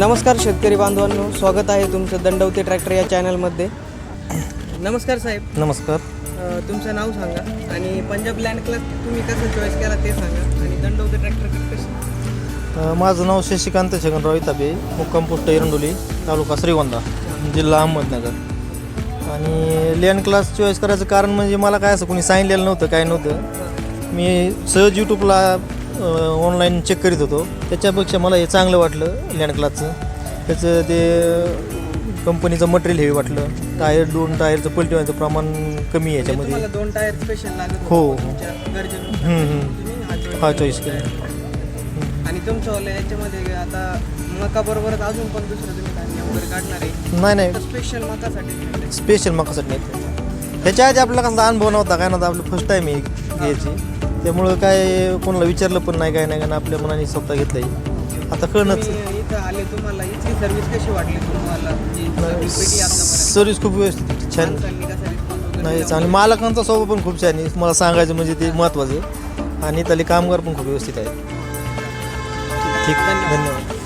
नमस्कार शेतकरी बांधवांनो स्वागत आहे तुमचं दंडवते ट्रॅक्टर या चॅनलमध्ये. नमस्कार साहेब. नमस्कार. अ, तुमचं नाव सांगा आणि पंजाब लँड क्लब तुम्ही कसं चॉईस केला ते सांगा आणि दंडवते ट्रॅक्टर कसं? अ, माझं नाव शशिकांत छगनराव इताबे मुक्काम पोस्ट एरंडोली तालुका श्रीगोंदा जिल्हा अहमदनगर. आणि लेन क्लास चॉईस करायचं कारण म्हणजे मला काय असं कोणी सांगितलेलं नव्हतं काय नव्हतं. मी सहज यूट्यूबला ऑनलाईन चेक करीत होतो. त्याच्यापेक्षा मला हे चांगलं वाटलं लँड क्लासचं त्याचं ते कंपनीचं मटेरियल हेवी वाटलं. टायर दोन टायरचं पलटीवायचं प्रमाण कमी आहे याच्यामध्ये. तुम्हाला दोन टायर स्पेशल लागत हो. हा. हा. चॉईस केला. आणि तुमचं याच्यामध्ये आता मका बरोबरच अजून पण दुसरं तुम्ही धान्य वगैरे काढणार आहे? नाही नाही. स्पेशल मकासाठी स्पेशल मकासाठी नाही ह्याच्या आधी आपल्याला कसला अनुभव नव्हता काय नव्हता आपलं फर्स्ट टाईम आहे घ्यायची. त्यामुळं काय कोणाला विचारलं पण नाही काय नाही कारण आपल्या मनाने स्वतः घेतलं आता कळणंच. तुम्ही इथं आले तुम्हाला इथली सर्व्हिस कशी वाटली तुम्हाला? जी सर्व्हिस आतापर्यंत सर्विस खूप व्यवस्थित छान. माणसांनी कसा response वगैरे नाही दिला? आणि मालकांचा स्वभाव पण खूप छान आहे. मला सांगायचं म्हणजे ते महत्त्वाचं आणि त्याला कामगार पण खूप व्यवस्थित आहे ठीक धन्यवाद.